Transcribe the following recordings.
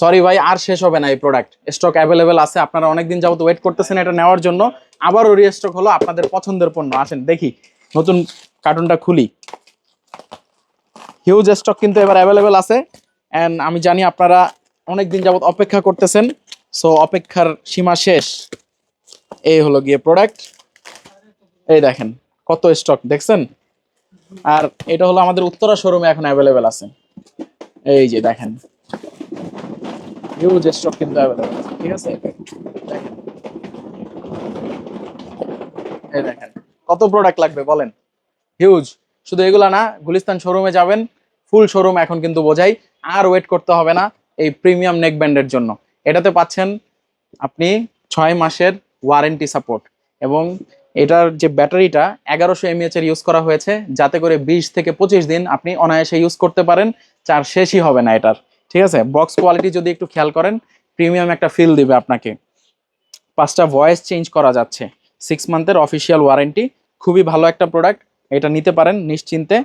Sorry ভাই, আর শেষ হবে না এই প্রোডাক্ট স্টক অ্যাভেলেবেল আছে, আপনারা অনেকদিন যাবত ওয়েট করতেছেন এটা নেওয়ার জন্য। আবারও রিস্টক হলো আপনাদের পছন্দের পণ্য। আসেন, দেখি, নতুন কার্টুনটা খুলি। হিউজ স্টক কিন্তু এবার অ্যাভেলেবেল আছে। অ্যান্ড আমি জানি আপনারা অনেক দিন যাবত অপেক্ষা করতেছেন। সো অপেক্ষার সীমা শেষ। এই হলো গিয়ে প্রোডাক্ট এই দেখেন, কত স্টক দেখছেন? আর এটা হলো আমাদের উত্তরা শোরুমে এখন অ্যাভেলেবেল আছে। এই যে দেখেন। হিউজ স্টক কিন্তু অ্যাভেলেবেল ঠিক আছে দেখেন। এই দেখেন কত প্রোডাক্ট লাগবে বলেন? হিউজ শুধু এগুলা না গুলিস্তান শোরুমে যাবেন ফুল শোরুম এখন কিন্তু বোঝাই আর ওয়েট করতে হবে না এই প্রিমিয়াম নেক ব্যান্ডের জন্য। এটাতে পাচ্ছেন আপনি ছয় মাসের ওয়ারেন্টি সাপোর্ট এবং এটার যে ব্যাটারিটা এগারোশো এমএএচ এর ইউজ করা হয়েছে যাতে করে বিশ থেকে পঁচিশ দিন আপনি অনায়াসে ইউজ করতে পারেন চার শেষই হবে না এটার। ঠিক আছে? বক্স কোয়ালিটি যদি একটু খেয়াল করেন প্রিমিয়াম একটা ফিল দিবে আপনাকে। পাঁচটা ভয়েস চেঞ্জ করা যাচ্ছে। সিক্স মান্থের অফিসিয়াল ওয়ারেন্টি খুবই ভালো একটা প্রোডাক্ট এটা নিতে পারেন নিশ্চিন্তে।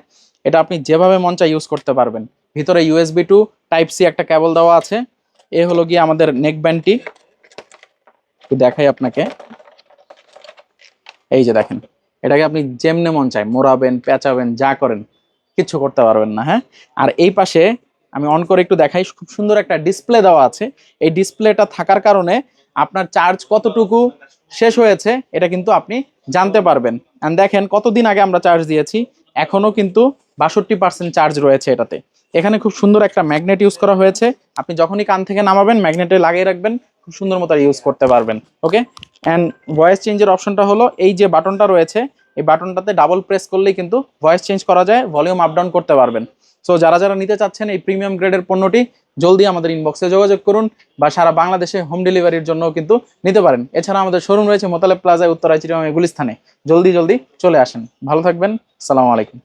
এটা আপনি যেভাবে মন চায় ইউজ করতে পারবেন। ভিতরে ইউএসবি টু টাইপ সি একটা ক্যাবল দেওয়া আছে। এ হলো গিয়ে আমাদের নেক ব্যান্ডটি দেখাই আপনাকে। এই যে দেখেন, এটাকে আপনি যেমনে মন চায় মোড়াবেন, পেঁচাবেন, যা করেন, কিচ্ছু করতে পারবেন না হ্যাঁ? আর এই পাশে আমি অন করে একটু দেখাই, খুব সুন্দর একটা ডিসপ্লে দেওয়া আছে। এই ডিসপ্লেটা থাকার কারণে আপনার চার্জ কতটুকু শেষ হয়েছে, এটা কিন্তু আপনি জানতে পারবেন। অ্যান্ড দেখেন, কতদিন আগে আমরা চার্জ দিয়েছি এখনও কিন্তু বাষট্টি পার্সেন্ট চার্জ রয়েছে এটাতে। এখানে খুব সুন্দর একটা ম্যাগনেট ইউজ করা হয়েছে। আপনি যখনই কান থেকে নামাবেন ম্যাগনেটে লাগিয়ে রাখবেন, খুব সুন্দর মতো ইউজ করতে পারবেন। ওকে অ্যান্ড ভয়েস চেঞ্জের অপশনটা হলো, এই যে বাটনটা রয়েছে এই বাটনটাতে ডাবল প্রেস করলেই কিন্তু ভয়েস চেঞ্জ করা যায় ভলিউম আপ ডাউন করতে পারবেন। সো যারা যারা নিতে চাচ্ছেন এই প্রিমিয়াম গ্রেডের পণ্যটি, জলদি আমাদের ইনবক্সে যোগাযোগ করুন বা সারা বাংলাদেশে হোম ডেলিভারির জন্য কিন্তু নিতে পারেন। এছাড়া আমাদের শোরুম রয়েছে মোতালেব প্লাজায় উত্তরায় এগুলি স্থানে জলদি জলদি চলে আসেন। ভালো থাকবেন। সালামু আলাইকুম।